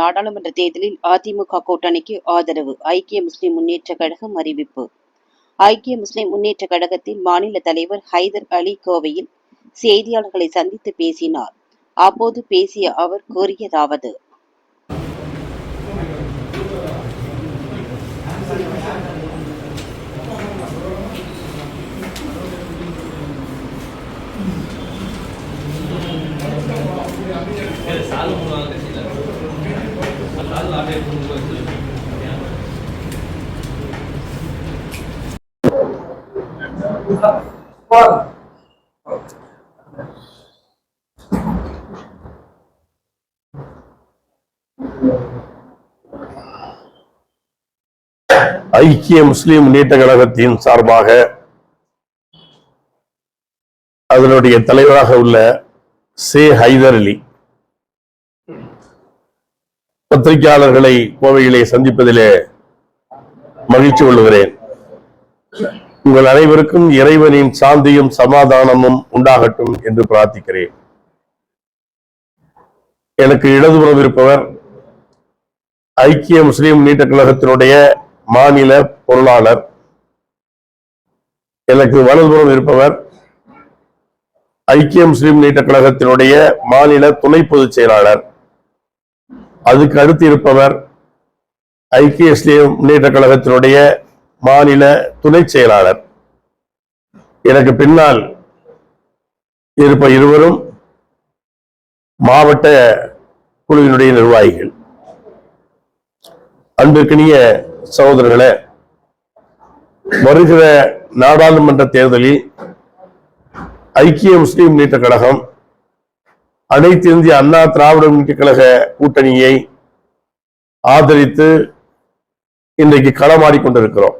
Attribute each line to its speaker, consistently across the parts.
Speaker 1: நாடாளுமன்ற தேர்தலில் அதிமுக கூட்டணிக்கு ஆதரவு. ஐக்கிய முஸ்லிம் முன்னேற்ற கழகம் அறிவிப்பு. ஐக்கிய முஸ்லிம் முன்னேற்ற கழகத்தின் மாநில தலைவர் ஹைதர் அலி கோவையில் செய்தியாளர்களை சந்தித்து பேசினார். அப்போது பேசிய அவர் கூறியதாவது.
Speaker 2: சாலு மூணாவது கட்சியில் சாலு அப்படியே கொண்டு வந்து
Speaker 3: ஐக்கிய முஸ்லிம் முன்னேற்ற கழகத்தின் சார்பாக அதனுடைய தலைவராக உள்ள சே ஹைதர் அலி பத்திரிகையாளர்களை கோவையிலே சந்திப்பதிலே மகிழ்ச்சி கொள்கிறேன் உங்கள் அனைவருக்கும் இறைவனின் சாந்தியும் சமாதானமும் உண்டாகட்டும் என்று பிரார்த்திக்கிறேன். எனக்கு இடதுபுறம் இருப்பவர் ஐக்கிய முஸ்லிம் முன்னேற்ற கழகத்தினுடைய மாநில பொருளாளர். எனக்கு வலதுபுறம் இருப்பவர் ஐக்கிய முஸ்லிம் முன்னேற்ற கழகத்தினுடைய மாநில துணை பொதுச் செயலாளர். அதுக்கு அடுத்து இருப்பவர் ஐக்கிய இஸ்லீம் முன்னேற்ற கழகத்தினுடைய மாநில துணை செயலாளர். எனக்கு பின்னால் இருப்ப இருவரும் மாவட்ட குழுவினுடைய நிர்வாகிகள். அன்பிற்கினிய சகோதரர்களே வருகிற நாடாளுமன்ற தேர்தலில் ஐக்கிய முஸ்லீம் முன்னேற்ற கழகம் அனைத்து இந்திய அண்ணா திராவிட முன்னேற்ற கழக கூட்டணியை ஆதரித்து இன்றைக்கு களமாடி கொண்டிருக்கிறோம்.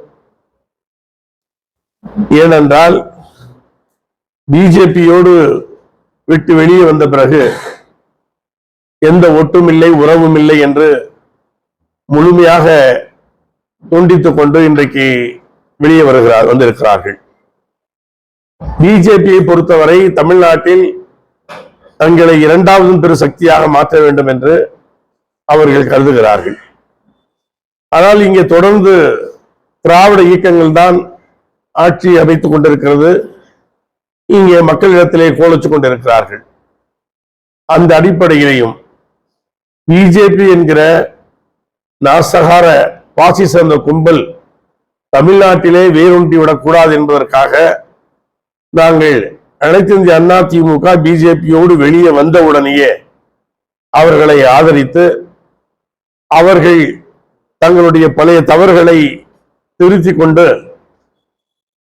Speaker 3: ஏனென்றால் பிஜேபியோடு விட்டு வெளியே வந்த பிறகு எந்த ஒட்டுமில்லை உறவும் இல்லை என்று முழுமையாக துண்டித்துக் கொண்டு இன்றைக்கு வெளியே வருகிறார் வந்திருக்கிறார்கள். பிஜேபியை பொறுத்தவரை தமிழ்நாட்டில் தங்களை இரண்டாவதும் பெரு சக்தியாக மாற்ற வேண்டும் என்று அவர்கள் கருதுகிறார்கள். ஆனால் இங்கே தொடர்ந்து திராவிட இயக்கங்கள் தான் ஆட்சி அமைத்துக் கொண்டிருக்கிறது. இங்கே மக்களிடத்திலே கோலச்சு கொண்டிருக்கிறார்கள். அந்த அடிப்படையிலையும் பிஜேபி என்கிற நாசகார பாசிச அந்த கும்பல் தமிழ்நாட்டிலே வேரூன்றி விடக்கூடாது என்பதற்காக நாங்கள் அனைத்து இந்திய அண்ணா திமுக பிஜேபியோடு வெளியே வந்த உடனேயே அவர்களை ஆதரித்து அவர்கள் தங்களுடைய பழைய தவறுகளை திருத்திக் கொண்டு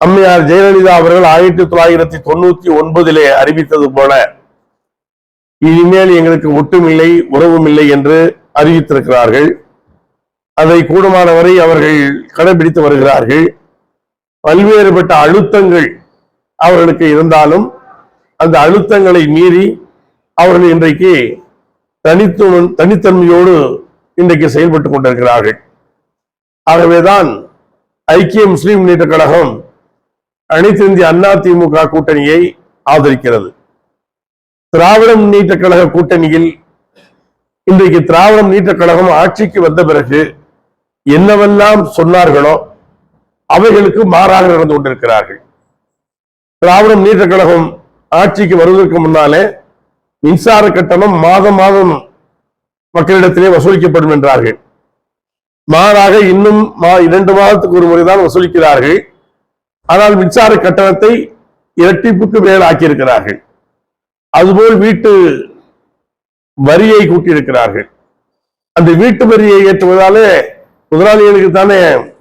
Speaker 3: அம்மையார் ஜெயலலிதா அவர்கள் ஆயிரத்தி தொள்ளாயிரத்தி தொண்ணூத்தி ஒன்பதிலே அறிவித்தது போல இனிமேல் எங்களுக்கு ஒட்டுமில்லை உறவும் இல்லை என்று அறிவித்திருக்கிறார்கள். அதை கூடுமானவரை அவர்கள் கடைபிடித்து வருகிறார்கள். பல்வேறுபட்ட அழுத்தங்கள் அவர்களுக்கு இருந்தாலும் அந்த அழுத்தங்களை மீறி அவர்கள் இன்றைக்கு தனித்துவ தனித்தன்மையோடு இன்றைக்கு செயல்பட்டுக் கொண்டிருக்கிறார்கள். ஆகவேதான் ஐக்கிய முஸ்லிம் முன்னேற்ற கழகம் அனைத்து இந்திய அண்ணா திமுக கூட்டணியை ஆதரிக்கிறது. திராவிட முன்னேற்ற கழக கூட்டணியில் இன்றைக்கு திராவிட முன்னேற்ற கழகம் ஆட்சிக்கு வந்த பிறகு என்னவெல்லாம் சொன்னார்களோ அவைகளுக்கு மாறாக நடந்து கொண்டிருக்கிறார்கள். திராவிடம் நீட்ட கழகம் ஆட்சிக்கு வருவதற்கு முன்னாலே மின்சார கட்டணம் மாதம் மாதம் மக்களிடத்திலே வசூலிக்கப்படும் என்றார்கள். மாறாக இன்னும் மா- இரண்டு மாதத்துக்கு ஒரு முறைதான் வசூலிக்கிறார்கள். ஆனால் மின்சார கட்டணத்தை இரட்டிப்புக்கு மேல் ஆக்கியிருக்கிறார்கள் அதுபோல் வீட்டு வரியை கூட்டியிருக்கிறார்கள். அந்த வீட்டு வரியை ஏற்றுவதாலே முதலாளிகளுக்கு தானே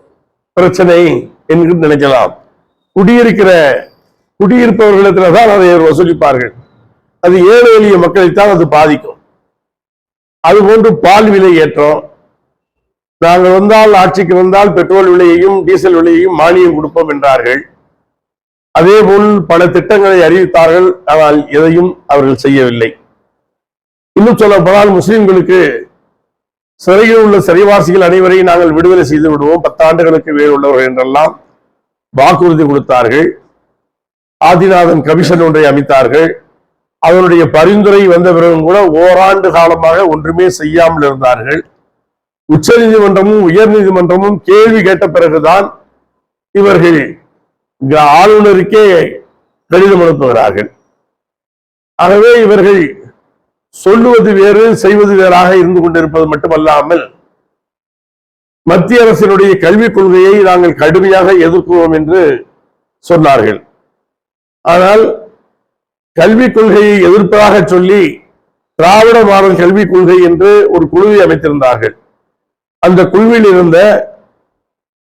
Speaker 3: பிரச்சனை என்று நினைக்கலாம் குடியிருக்கிற குடியிருப்பவர்களிடத்துல தான் அதை வசூலிப்பார்கள். அது ஏழை எளிய மக்களைத்தான் அது பாதிக்கும். அதுபோன்று பால் விலை ஏற்றம். நாங்கள் வந்தால் ஆட்சிக்கு வந்தால் பெட்ரோல் விலையையும் டீசல் விலையையும் மானியம் கொடுப்போம் என்றார்கள். அதேபோல் பல திட்டங்களை அறிவித்தார்கள். ஆனால் எதையும் அவர்கள் செய்யவில்லை. இன்னும் சொல்ல போனால் முஸ்லிம்களுக்கு சிறையில் உள்ள சிறைவாசிகள் அனைவரையும் நாங்கள் விடுதலை செய்து விடுவோம். பத்தாண்டுகளுக்கு வேறு உள்ளவர்கள் என்றெல்லாம் வாக்குறுதி கொடுத்தார்கள். ஆதிநாதன் கமிஷன் ஒன்றை அமைத்தார்கள். அவருடைய பரிந்துரை வந்த பிறகும் கூட ஓராண்டு காலமாக ஒன்றுமே செய்யாமல் இருந்தார்கள். உச்ச நீதிமன்றமும் உயர் நீதிமன்றமும் கேள்வி கேட்ட பிறகுதான் இவர்கள் ஆளுநருக்கே கடிதம் அனுப்புகிறார்கள். ஆகவே இவர்கள் சொல்லுவது வேறு செய்வது வேறாக இருந்து கொண்டிருப்பது மட்டுமல்லாமல் மத்திய அரசினுடைய கல்விக் கொள்கையை நாங்கள் கடுமையாக எதிர்க்கிறோம் என்று சொன்னார்கள். ஆனால் கல்விக் கொள்கையை எதிர்ப்பதாக சொல்லி திராவிட மாடல் கல்விக் கொள்கை என்று ஒரு குழுவை அமைத்திருந்தார்கள். அந்த குழுவில் இருந்த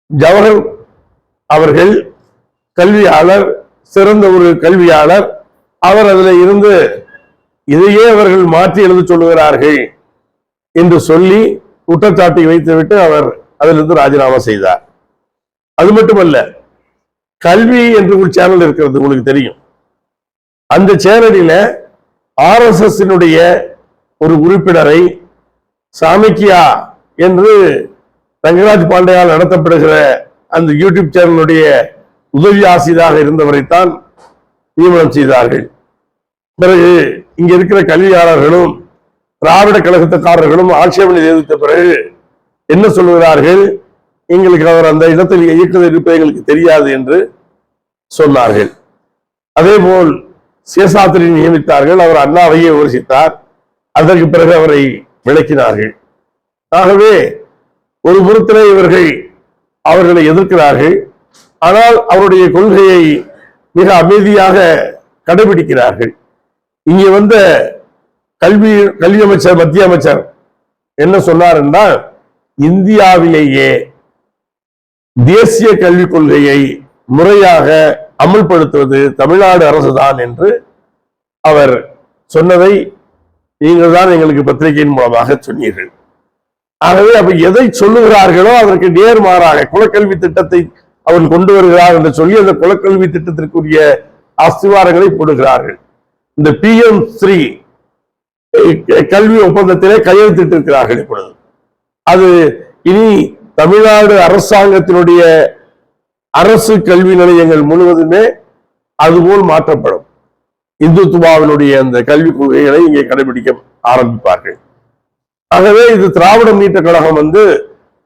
Speaker 3: ஜவஹர் அவர்கள் கல்வியாளர் சிறந்த ஒரு கல்வியாளர் அவர் அதில் இருந்து இதையே அவர்கள் மாற்றி எழுத சொல்லுகிறார்கள் என்று சொல்லி குற்றச்சாட்டை வைத்துவிட்டு அவர் அதிலிருந்து ராஜினாமா செய்தார். அது மட்டுமல்ல கல்வி என்று ஒரு சேனல் இருக்கிறது உங்களுக்கு தெரியும். அந்த சேனலில் ஆர்எஸ்எஸ்னுடைய ஒரு உறுப்பினரை சாமிக்கியா என்று ரங்கராஜ் பாண்டையால் நடத்தப்படுகிற அந்த யூடியூப் சேனலுடைய உதவி ஆசிரியராக இருந்தவரைத்தான் நியமனம் செய்தார்கள். பிறகு இங்க இருக்கிற கல்வியாளர்களும் திராவிட கழகத்துக்காரர்களும் ஆட்சேபனை தெரிவித்த பிறகு என்ன சொல்லுகிறார்கள்? எங்களுக்கு அவர் அந்த இடத்தில் இயக்குவது இருப்பது எங்களுக்கு தெரியாது என்று சொன்னார்கள். அதே போல் சேஷாத்திரி நியமித்தார்கள் அவர் அண்ணாவையே விமர்சித்தார் அதற்கு பிறகு அவரை விளக்கினார்கள். ஆகவே ஒரு புறத்திலே இவர்கள் அவர்களை எதிர்க்கிறார்கள். ஆனால் அவருடைய கொள்கையை மிக அமைதியாக கடைபிடிக்கிறார்கள். இங்கே வந்த கல்வி கல்வி அமைச்சர் மத்திய அமைச்சர் என்ன சொன்னார் என்றால் இந்தியாவிலேயே தேசிய கல்விக் கொள்கையை முறையாக அமல்படுத்துவது தமிழ்நாடு அரசுதான் என்று அவர் சொன்னதை நீங்கள் தான் எங்களுக்கு பத்திரிகையின் மூலமாக சொன்னீர்கள். ஆகவே அப்ப எதை சொல்லுகிறார்களோ அதற்கு நேர்மாறாக குலக்கல்வி திட்டத்தை அவன் கொண்டு வருகிறார் என்று சொல்லி அந்த குலக்கல்வி திட்டத்திற்குரிய அஸ்திவாரங்களை போடுகிறார்கள். இந்த பி எம் ஸ்ரீ கல்வி ஒப்பந்தத்திலே கையெழுத்திட்டிருக்கிறார்கள் இப்பொழுது. அது இனி தமிழ்நாடு அரசாங்கத்தினுடைய அரசு கல்வி நிலையங்கள் முழுவதுமே அதுபோல் மாற்றப்படும். இந்துத்துவாவினுடைய அந்த கல்விக் கொள்கைகளை இங்கே கடைபிடிக்க ஆரம்பிப்பார்கள். ஆகவே இது திராவிட நீட்ட கழகம் வந்து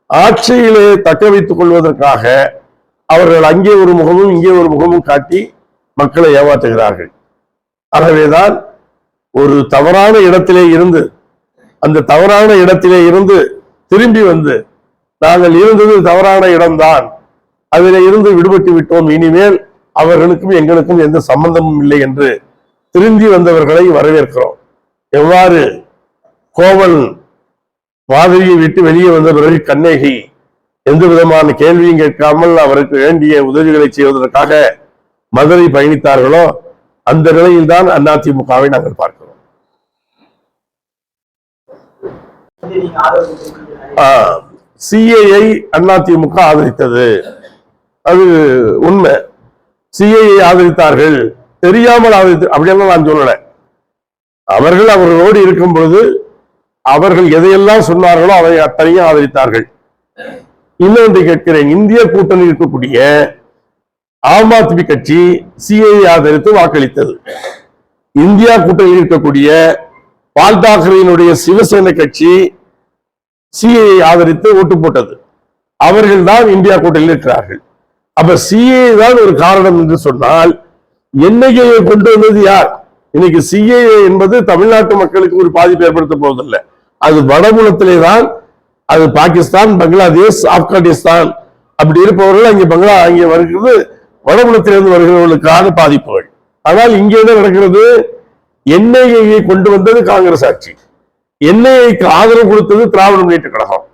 Speaker 3: ஆட்சியிலே தக்க வைத்துக் கொள்வதற்காக அவர்கள் அங்கே ஒரு முகமும் இங்கே ஒரு முகமும் காட்டி மக்களை ஏமாற்றுகிறார்கள். ஆகவேதான் ஒரு தவறான இடத்திலே இருந்து அந்த தவறான இடத்திலே இருந்து திரும்பி வந்து நாங்கள் இருந்தது தவறான இடம்தான். அதிலே இருந்து விடுபட்டு விட்டோம். இனிமேல் அவர்களுக்கும் எங்களுக்கும் எந்த சம்பந்தமும் இல்லை என்று திரும்பி வந்தவர்களை வரவேற்கிறோம். எவ்வாறு கோவல் மாதிரியை விட்டு வெளியே வந்த பிறகு கண்ணகி எந்த விதமான கேள்வியும் கேட்காமல் அவருக்கு வேண்டிய உதவிகளை செய்வதற்காக மதுரை பயணித்தார்களோ அந்த நிலையில்தான் அதிமுகவை நாங்கள் பார்க்கிறோம். சிஏஐ அதிமுக ஆதரித்தது. அது உண்மை. சிஏஐ ஆதரித்தார்கள். தெரியாமல் ஆதரித்து அப்படியெல்லாம் நான் சொல்லல. அவர்கள் அவர்களோடு இருக்கும் பொழுது அவர்கள் எதையெல்லாம் சொன்னார்களோ அதை அத்தனையும் ஆதரித்தார்கள். இன்னொன்று கேட்கிறேன். இந்திய கூட்டணி இருக்கக்கூடிய ஆம் ஆத்மி கட்சி சிஐ ஆதரித்து வாக்களித்தது. இந்தியா கூட்டணியில் இருக்கக்கூடிய பால் தாக்கரேயினுடைய சிவசேனை கட்சி சிஐ ஆதரித்து ஓட்டு போட்டது. அவர்கள் தான் இந்தியா கூட்டணியில் இருக்கிறார்கள் அப்ப சிஏ தான் ஒரு காரணம் என்று சொன்னால் என்ஐஏ கொண்டு வந்தது யார்? இன்னைக்கு சிஏ என்பது தமிழ்நாட்டு மக்களுக்கு ஒரு பாதிப்பு ஏற்படுத்த போவதில்லை. அது வடபுலத்திலே தான் அது பாகிஸ்தான் பங்களாதேஷ் ஆப்கானிஸ்தான் அப்படி இருப்பவர்கள் அங்கே பங்களா அங்கே வருகிறது வடபுலத்திலிருந்து வருகிறவர்களுக்கான பாதிப்புகள். ஆனால் இங்கே என்ன நடக்கிறது என்ஐஏயை கொண்டு வந்தது காங்கிரஸ் ஆட்சி. என்ஐக்கு ஆதரவு கொடுத்தது திராவிட முன்னேற்ற கழகம்.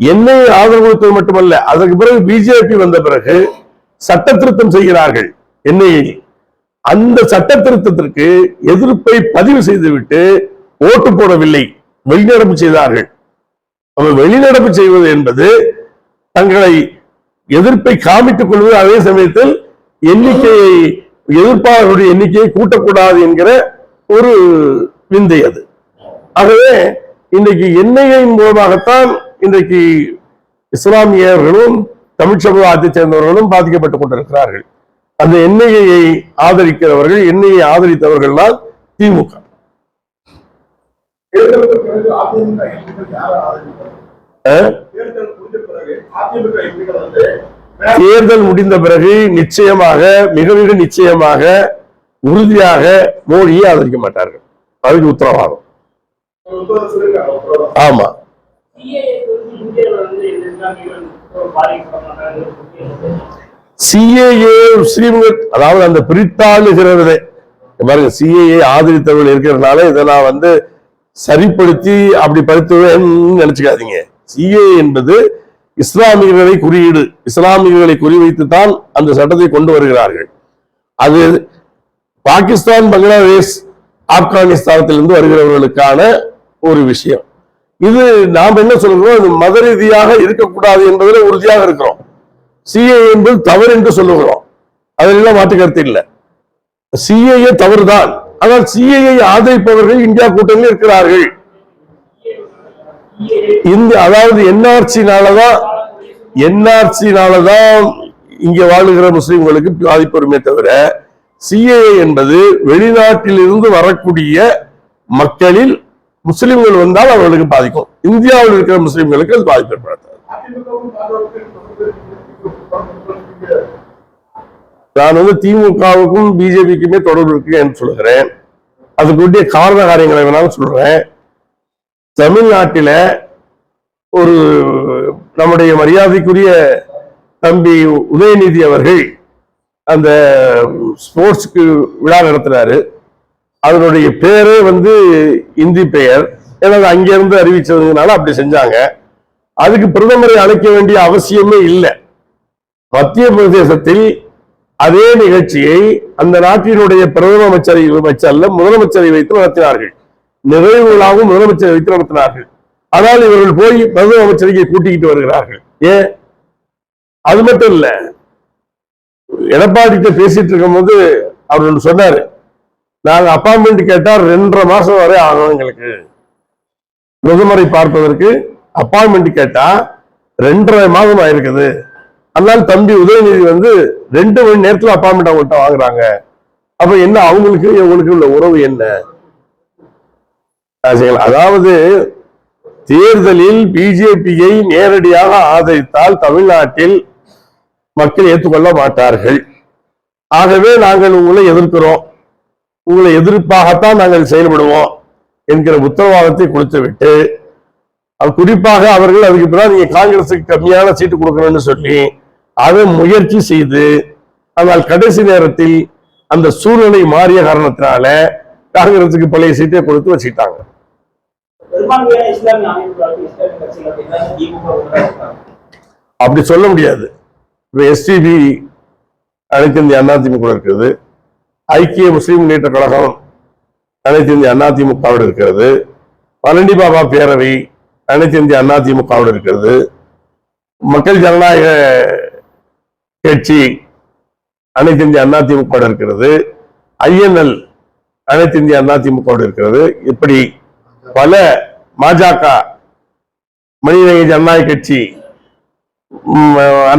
Speaker 3: என்ஐ ஆதரவு கொடுத்தது மட்டுமல்ல அதற்கு பிறகு பிஜேபி வந்த பிறகு சட்ட திருத்தம் செய்கிறார்கள் என்ஐஏ அந்த சட்ட திருத்தத்திற்கு எதிர்ப்பை பதிவு செய்துவிட்டு ஓட்டு போடவில்லை வெளிநடப்பு செய்தார்கள். அவர் வெளிநடப்பு செய்வது என்பது தங்களை எதிர்ப்பை காமித்துக் கொள்வது அதே சமயத்தில் எண்ணிக்கையை எதிர்ப்பாளர்களுடைய எண்ணிக்கையை கூட்டக்கூடாது என்கிற ஒரு விந்தை அது. ஆகவே இன்றைக்கு எண்ணெயின் மூலமாகத்தான் இன்றைக்கு இஸ்லாமியர்களும் தமிழ் சமுதாயத்தைச் சேர்ந்தவர்களும் பாதிக்கப்பட்டுக் கொண்டிருக்கிறார்கள். அந்த எண்ணெயை ஆதரிக்கிறவர்கள் எண்ணெயை ஆதரித்தவர்கள் தான் திமுக
Speaker 4: தேர்தல் முடிந்த பிறகு
Speaker 3: நிச்சயமாக மிக மிக நிச்சயமாக உறுதியாக மோடியை ஆதரிக்க மாட்டார்கள். அதுக்கு உத்தரவாதம். ஆமா.
Speaker 5: சிஏஏ
Speaker 3: ஸ்ரீமுகத் அதாவது அந்த பிரித்தாளுகிறவரே பாருங்க சிஏஏ ஆதரித்தவர்கள் இருக்கிறதுனால இதெல்லாம் வந்து சரிப்படுத்தி அப்படி படுத்துவேன்னு நினைச்சுக்காதீங்க. சிஏ என்பது இஸ்லாமியர்களை குறியீடு. இஸ்லாமியர்களை குறிவைத்து தான் அந்த சட்டத்தை கொண்டு வருகிறார்கள். அது பாகிஸ்தான் பங்களாதேஷ் ஆப்கானிஸ்தானத்திலிருந்து வருகிறவர்களுக்கான ஒரு விஷயம். இது நாம் என்ன சொல்கிறோம் இது மத ரீதியாக இருக்கக்கூடாது என்பதில் உறுதியாக இருக்கிறோம். சிஏ என்பது தவறு என்று சொல்லுகிறோம். அதிலெல்லாம் மாற்று கருத்து இல்லை. சிஏஏ தவறுதான். ஆனால் சிஏஏ ஆதரிப்பவர்கள் இந்தியா கூட்டணியில் இருக்கிறார்கள். இந்த அதாவது என்ஆர்சினாலதான் என்ஆர்சினாலதான் இங்க வாழுகிற முஸ்லிம்களுக்கு பாதிப்பு தவிர சிஏஏ என்பது வெளிநாட்டில் இருந்து வரக்கூடிய மக்களில் முஸ்லிம்கள் வந்தால் அவர்களுக்கு பாதிக்கும். இந்தியாவில் இருக்கிற முஸ்லிம்களுக்கு அது பாதிப்பு
Speaker 4: ஏற்படுத்தாது.
Speaker 3: நான் வந்து திமுகவுக்கும் பிஜேபிக்குமே தொடர்பு இருக்கு என்று சொல்லுகிறேன். அதுக்குரிய காரண காரியங்களை வேணாலும் சொல்றேன் தமிழ்நாட்டில ஒரு நம்முடைய மரியாதைக்குரிய தம்பி உதயநிதி அவர்கள் அந்த ஸ்போர்ட்ஸ்க்கு விழா நடத்தினாரு. அதனுடைய பேரே வந்து இந்தி பெயர். ஏன்னா அங்கிருந்து அறிவிச்சதுனால அப்படி செஞ்சாங்க. அதுக்கு பிரதமரை அழைக்க வேண்டிய அவசியமே இல்லை. மத்திய பிரதேசத்தில் அதே நிகழ்ச்சியை அந்த நாட்டினுடைய பிரதம அமைச்சரை வச்சல்ல முதலமைச்சரை வைத்து நடத்தினார்கள். நிறைவு விழாவும் முதலமைச்சரை வைத்து நடத்தினார்கள். ஆனால் இவர்கள் போய் பிரதம அமைச்சரை கூட்டிக்கிட்டு வருகிறார்கள். ஏன்? அது மட்டும் இல்ல எடப்பாடி பேசிட்டு இருக்கும் போது அவர் சொன்னாரு நாங்கள் அப்பாயின்மெண்ட் கேட்டால் ரெண்டரை மாதம் வரை ஆகும் எங்களுக்கு. பிரதமரை பார்ப்பதற்கு அப்பாயின்மெண்ட் கேட்டால் ரெண்டரை மாதம் ஆயிருக்குது. அதனால தம்பி உதயநிதி வந்து ரெண்டு மணி நேரத்தில் அப்பாயின்மெண்ட் அவங்கள்ட்ட வாங்குறாங்க. அப்ப என்ன அவங்களுக்கு இவங்களுக்கு உள்ள உறவு என்ன? அதாவது தேர்தலில் பிஜேபியை நேரடியாக ஆதரித்தால் தமிழ்நாட்டில் மக்கள் ஏற்றுக்கொள்ள மாட்டார்கள். ஆகவே நாங்கள் உங்களை எதிர்க்கிறோம். உங்களை எதிர்ப்பாகத்தான் நாங்கள் செயல்படுவோம் என்கிற உத்தரவாதத்தை கொடுத்துவிட்டு அது குறிப்பாக அவர்கள் அதுக்கு பிறகு நீங்க காங்கிரஸுக்கு கம்மியான சீட்டு கொடுக்கணும்னு சொல்லி அதை முயற்சி செய்து ஆனால் கடைசி நேரத்தில் அந்த சூழ்நிலை மாறிய காரணத்தினால காங்கிரஸுக்கு பழைய சீட்டை கொடுத்து
Speaker 5: இருக்காங்க.
Speaker 3: அப்படி சொல்ல முடியாது. இப்ப எஸ்டிபி அனைத்து இந்திய அதிமுக இருக்கிறது ஐக்கிய முஸ்லீம் முன்னேற்ற கழகம் அனைத்து இந்திய அதிமுகவோடு இருக்கிறது. பழனி பாபா பேரவை அனைத்து இந்திய அதிமுகவோடு இருக்கிறது. மக்கள் ஜனநாயக கட்சி அனைத்து இந்திய அதிமுக இருக்கிறது. ஐஎன்எல் அனைத்து இந்திய அதிமுக இருக்கிறது. இப்படி பல பாஜக மனிதநேய ஜனநாயக கட்சி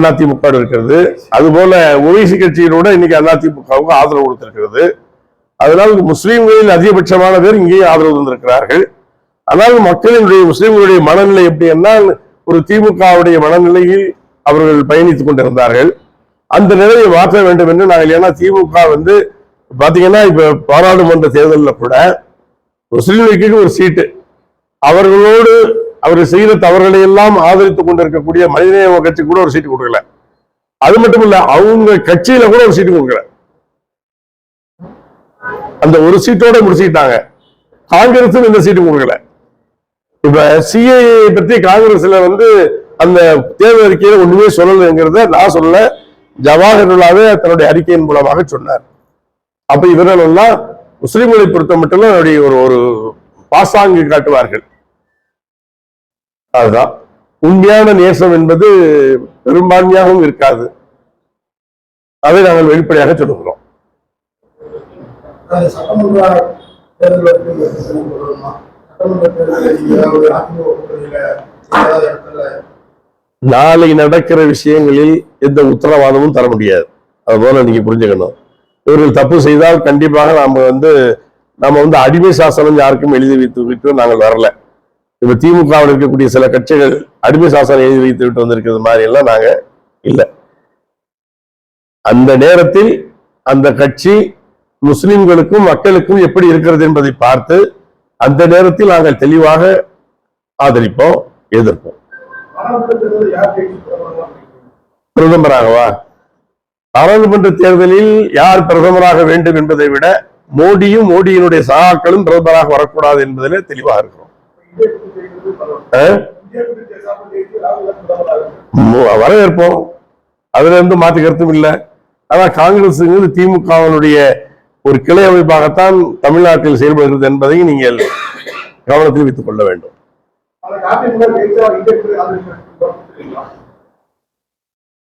Speaker 3: அதிமுக இருக்கிறது. அதுபோல ஓய்சி கட்சியினோட இன்னைக்கு அதிமுகவுக்கு ஆதரவு கொடுத்திருக்கிறது. அதனால் முஸ்லீம்களில் அதிகபட்சமான பேர் இங்கேயும் ஆதரவு தந்திருக்கிறார்கள். ஆனால் மக்களினுடைய முஸ்லீம்களுடைய மனநிலை எப்படி என்றால் ஒரு திமுகவுடைய மனநிலையில் அவர்கள் பயணித்துக் கொண்டிருந்தார்கள். அந்த நிலையை மாற்ற வேண்டும் என்று நாங்கள் ஏன்னா திமுக வந்து பாத்தீங்கன்னா இப்ப பாராளுமன்ற தேர்தலில் கூட முஸ்லீம் ஒரு சீட்டு. அவர்களோடு அவர் செய்த தவறுகளை எல்லாம் ஆதரித்துக் கொண்டிருக்கக்கூடிய மனிதநேய கட்சி கூட ஒரு சீட்டு கொடுக்கல. அது மட்டும் இல்ல அவங்க கட்சியில கூட ஒரு சீட்டு கொடுக்கல. அந்த ஒரு சீட்டோட முடிச்சுக்கிட்டாங்க. காங்கிரஸும் இந்த சீட்டு கொடுக்கல. இப்ப சிஏஏ பத்தி காங்கிரஸ்ல வந்து அந்த தேர்தல் அறிக்கையில ஒண்ணுமே சொல்லலைங்கிறத நான் சொல்ல ஜவாஹர்லாவே தன்னுடைய அறிக்கையின் மூலமாக சொன்னார். அப்ப இவர்கள் எல்லாம் முஸ்லிம்களை பொறுத்த மட்டும் அவருடைய ஒரு ஒரு பாசாங்கு காட்டுவார்கள். அதுதான் உண்மையான நேசம் என்பது பெரும்பான்மையாகவும் இருக்காது. அதை நாங்கள் வெளிப்படையாக சொல்லுகிறோம். நாளை நடக்கிற விஷயங்களில் எந்த உத்தரவாதமும் தர முடியாது. அது போல நீங்க புரிஞ்சுக்கணும். இவர்கள் தப்பு செய்தால் கண்டிப்பாக நாம வந்து நம்ம வந்து அடிமை சாசனம் யாருக்கும் எழுதி வைத்து விட்டு நாங்கள் வரல. இப்ப திமுகவில் இருக்கக்கூடிய சில கட்சிகள் அடிமை சாசனம் எழுதி வைத்து விட்டு வந்திருக்கிறது மாதிரி எல்லாம் நாங்க இல்ல. அந்த நேரத்தில் அந்த கட்சி முஸ்லிம்களுக்கும் மக்களுக்கும் எப்படி இருக்கிறது என்பதை பார்த்து அந்த நேரத்தில் நாங்கள் தெளிவாக ஆதரிப்போம் எதிர்ப்போம். பிரதமராகவா? பாராளுமன்ற தேர்தலில் யார் பிரதமராக வேண்டும் என்பதை விட மோடியும் மோடியினுடைய சகாக்களும் பிரதமராக வரக்கூடாது என்பதிலே தெளிவாக இருக்கிறோம். வரவேற்போம். அதுல இருந்து மாற்று கருத்தும் இல்லை. ஆனா காங்கிரஸ் திமுகவினுடைய ஒரு கிளை அமைப்பாகத்தான் தமிழ்நாட்டில் செயல்படுகிறது என்பதையும் நீங்கள் கவனத்தில் வைத்துக் கொள்ள வேண்டும்.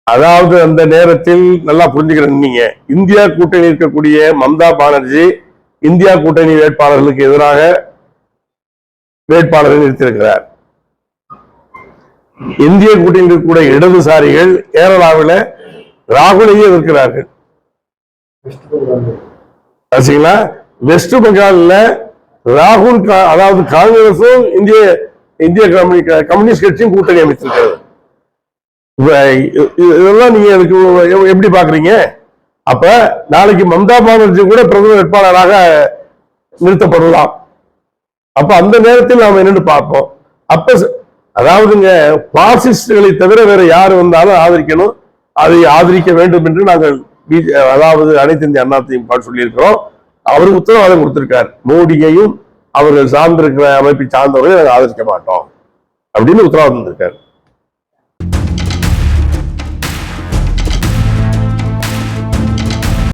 Speaker 3: அதாவது அந்த நேரத்தில் நல்லா புரிஞ்சுக்கிறேன் நீங்க. இந்தியா கூட்டணி இருக்கக்கூடிய மம்தா பானர்ஜி இந்தியா கூட்டணி வேட்பாளர்களுக்கு எதிராக வேட்பாளரை நிறுத்தியிருக்கிறார். இந்திய கூட்டணியில் கூட இடதுசாரிகள் கேரளாவில் ராகுலையே இருக்கிறார்கள் ஆச்சுங்களா வெஸ்ட் பெங்காலில் ராகுல் கா- அதாவது காங்கிரஸும் இந்திய இந்திய கம்யூனிஸ்ட் கட்சியும் கூட்டணி அமைச்சிருக்கிறது. இதெல்லாம் நீங்க அதுக்கு எப்படி பாக்குறீங்க? அப்ப நாளைக்கு மம்தா பானர்ஜி கூட பிரதமர் வேட்பாளராக நிறுத்தப்படலாம். அப்ப அந்த நேரத்தில் நாம் என்னன்னு பார்ப்போம். அப்ப அதாவதுங்க பாசிஸ்டுகளை தவிர வேற யார் வந்தாலும் ஆதரிக்கணும். அதை ஆதரிக்க வேண்டும் என்று நாங்கள் பிஜே அதாவது அனைத்து இந்திய அண்ணா திமுக சொல்லியிருக்கிறோம். அவர் உத்தரவாதம் கொடுத்திருக்கார். மோடியையும் அவர்கள் சார்ந்திருக்கிற அமைப்பை சார்ந்தவர்களை நாங்கள் ஆதரிக்க மாட்டோம். அப்படின்னு உத்தரவாதம் இருக்காரு